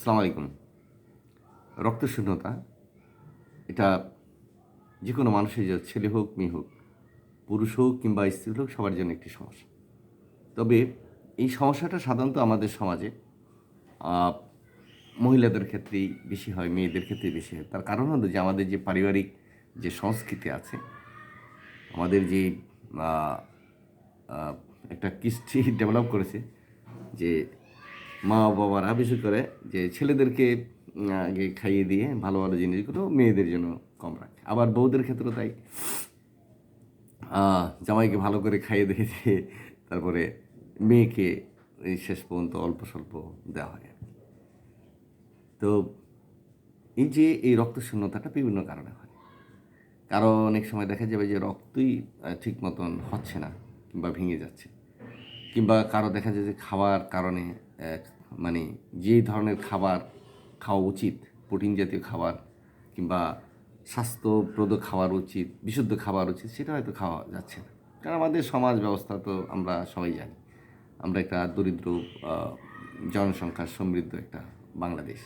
আসসালামু আলাইকুম রক্তশূন্যতা, এটা যে কোনো মানুষের যে ছেলে হোক, মেয়ে হোক, পুরুষ হোক কিংবা স্ত্রী হোক, সবার জন্য একটি সমস্যা। তবে এই সমস্যাটা সাধারণত আমাদের সমাজে মহিলাদের ক্ষেত্রেই বেশি হয়, মেয়েদের ক্ষেত্রে বেশি হয়। তার কারণ হলো যে, আমাদের যে পারিবারিক যে সংস্কৃতি আছে, আমাদের যে একটা কৃষ্টি ডেভেলপ করেছে যে মা বাবারা বিশেষ করে যে ছেলেদেরকে আগে খাইয়ে দিয়ে ভালো ভালো জিনিসগুলো মেয়েদের জন্য কম রাখে। আবার বউদের ক্ষেত্রেও তাই। জামাইকে ভালো করে খাইয়ে দিয়ে দিয়ে তারপরে মেয়েকে শেষ পর্যন্ত অল্প স্বল্প দেওয়া হয়। তো এই যে এই রক্তশূন্যতাটা বিভিন্ন কারণে হয়। কারণ অনেক সময় দেখা যাবে যে রক্তই ঠিক মতন হচ্ছে না কিংবা ভেঙে যাচ্ছে। কিংবা কারও দেখা যায় যে খাওয়ার কারণে মানে যে ধরনের খাবার খাওয়া উচিত, প্রোটিন জাতীয় খাবার কিংবা স্বাস্থ্যপ্রদ খাবার উচিত, বিশুদ্ধ খাবার উচিত, সেটা হয়তো খাওয়া যাচ্ছে না। কারণ আমাদের সমাজ ব্যবস্থা তো আমরা সবাই জানি। আমরা একটা দরিদ্র জনসংখ্যার সমৃদ্ধ একটা বাংলাদেশ।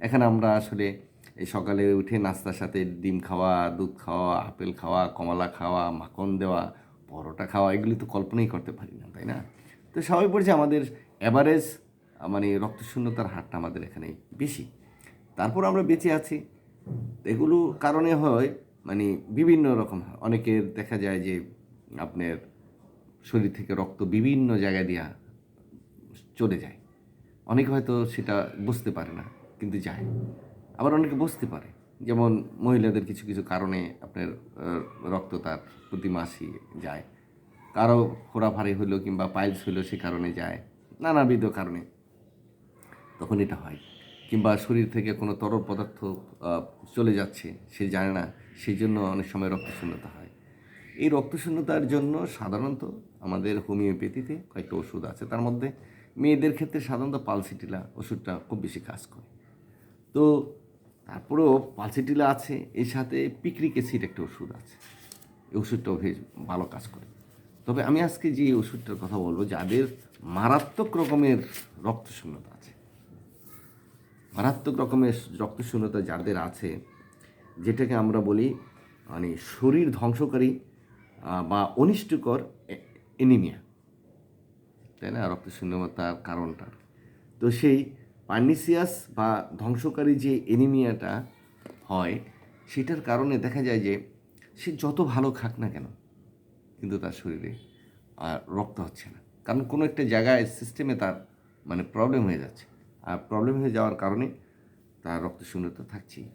এখানে আমরা আসলে এই সকালে উঠে নাস্তার সাথে ডিম খাওয়া, দুধ খাওয়া, আপেল খাওয়া, কমলা খাওয়া, মাখন দেওয়া, পরোটা খাওয়া, এগুলি তো কল্পনাই করতে পারি না, তাই না? তো সবাই পড়ছে আমাদের অ্যাভারেজ মানে রক্তশূন্যতার হারটা আমাদের এখানে বেশি। তারপর আমরা বেঁচে আছি। এগুলো কারণে হয় মানে বিভিন্ন রকম অনেকের দেখা যায় যে আপনার শরীর থেকে রক্ত বিভিন্ন জায়গা দিয়া চলে যায়। অনেকে হয়তো সেটা বুঝতে পারে না, কিন্তু যায়। আবার অনেকে বুঝতে পারে। যেমন মহিলাদের কিছু কিছু কারণে আপনার রক্ত তার প্রতি মাসই যায়। কারও খোরাফারি হইল কিংবা পাইলস হইল সে কারণে যায়। নানাবিধ কারণে। তখন এটা হয়। কিংবা শরীর থেকে কোনো তরল পদার্থ চলে যাচ্ছে, সে জানে না, সেই জন্য অনেক সময় রক্তশূন্যতা হয়। এই রক্তশূন্যতার জন্য সাধারণত আমাদের হোমিওপ্যাথিতে কয়েকটা ওষুধ আছে। তার মধ্যে মেয়েদের ক্ষেত্রে সাধারণত পালসিটিলা ওষুধটা খুব বেশি কাজ করে। তো তারপরেও পালসিটিলা আছে, এর সাথে পিক্রিক অ্যাসিড একটা ওষুধ আছে। এই ওষুধটাও বেশ ভালো কাজ করে। তবে আমি আজকে যে ওষুধটার কথা বলব, যাদের মারাত্মক রকমের রক্তশূন্যতা আছে মারাত্মক রকমের রক্তশূন্যতা যাদের আছে, যেটাকে আমরা বলি মানে শরীর ধ্বংসকারী বা অনিষ্টকর এনিমিয়া। তাই না? রক্তশূন্যতার কারণটা। তো সেই পার্নিসিয়াস বা ধ্বংসকারী যে এনিমিয়াটা হয়, সেটার কারণে দেখা যায় যে, সে যত ভালো খাক না কেন, কিন্তু তার শরীরে আর রক্ত হচ্ছে না। কারণ কোনো একটা জায়গায় সিস্টেমে তার মানে প্রবলেম হয়ে যাচ্ছে। প্রবলেম হয়ে যাওয়ার কারণে তার রক্তশূন্যতা থাকছেই।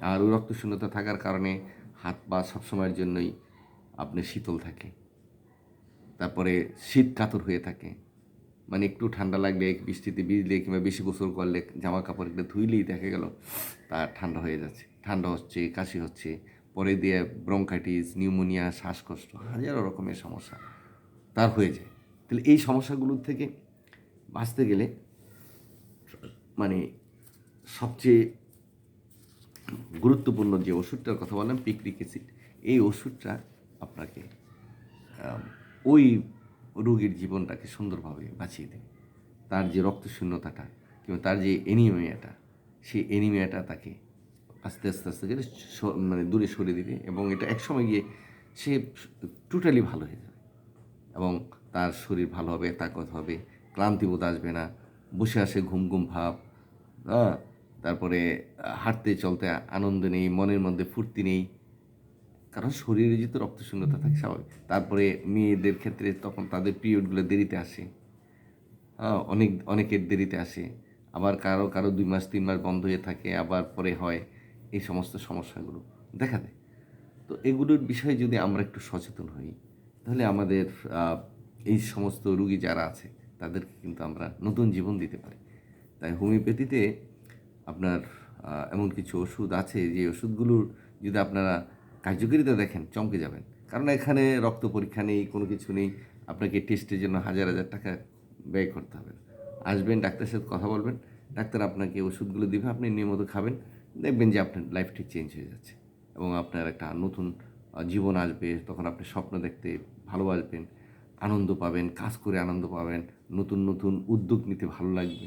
আর ওই রক্তশূন্যতা থাকার কারণে হাত পা সবসময়ের জন্যই আপনি শীতল থাকে। তারপরে শীত কাতর হয়ে থাকে। মানে একটু ঠান্ডা লাগলে, বৃষ্টিতে ভিজলে কিংবা বেশি গোসল করলে জামা কাপড় একটু ধুইলেই দেখা গেল তা ঠান্ডা হয়ে যাচ্ছে। ঠান্ডা হচ্ছে, কাশি হচ্ছে, পরে দিয়ে ব্রঙ্কাইটিস, নিউমোনিয়া, শ্বাসকষ্ট, হাজারো রকমের সমস্যা তার হয়ে যায়। তাহলে এই সমস্যাগুলোর থেকে বাঁচতে গেলে মানে সবচেয়ে গুরুত্বপূর্ণ যে ওষুধটার কথা বললাম, পিকরিক অ্যাসিড, এই ওষুধটা আপনাকে ওই রোগীর জীবনটাকে সুন্দরভাবে বাঁচিয়ে দেবে। তার যে রক্তশূন্যতাটা কিংবা তার যে এনিমিয়াটা সেই এনিমিয়াটা তাকে আস্তে আস্তে আস্তে করে মানে দূরে সরে দিবে এবং এটা একসময় গিয়ে সে টোটালি ভালো হয়ে যাবে এবং তার শরীর ভালো হবে, তাকত হবে ক্লান্তিবোধ আসবে না, বসে আসে ঘুম ঘুম ভাব হ্যাঁ তারপরে হাঁটতে চলতে আনন্দ নেই, মনের মধ্যে ফুর্তি নেই। কারণ শরীরে যেহেতু রক্তশূন্যতা থাকে, স্বাভাবিক। তারপরে মেয়েদের ক্ষেত্রে তখন তাদের পিরিয়ডগুলো দেরিতে আসে। হ্যাঁ অনেক, অনেকের দেরিতে আসে। আবার কারও কারও দুই মাস, তিন মাস বন্ধ হয়ে থাকে, আবার পরে হয়। এই সমস্ত সমস্যাগুলো দেখা দেয়। তো এগুলোর বিষয়ে যদি আমরা একটু সচেতন হই, তাহলে আমাদের এই সমস্ত রুগী যারা আছে, তাদেরকে কিন্তু আমরা নতুন জীবন দিতে পারি। তাই হোমিওপ্যাথিতে আপনার এমন কিছু ওষুধ আছে যে ওষুধগুলোর যদি আপনারা কার্যকারিতা দেখেন, চমকে যাবেন। কারণ এখানে রক্ত পরীক্ষা নেই, কোনো কিছু নেই। আপনাকে টেস্টের জন্য হাজার হাজার টাকা ব্যয় করতে হবে। আসবেন ডাক্তারের সাথে কথা বলবেন, ডাক্তার আপনাকে ওষুধগুলো দিবে, আপনি নিয়মিত খাবেন, দেখবেন যে আপনার লাইফটি চেঞ্জ হয়ে যাচ্ছে এবং আপনার একটা নতুন জীবন আসবে। তখন আপনি স্বপ্ন দেখতে ভালোবাসবেন আনন্দ পাবেন, কাজ করে আনন্দ পাবেন, নতুন নতুন উদ্যোগ নিতে ভালো লাগবে।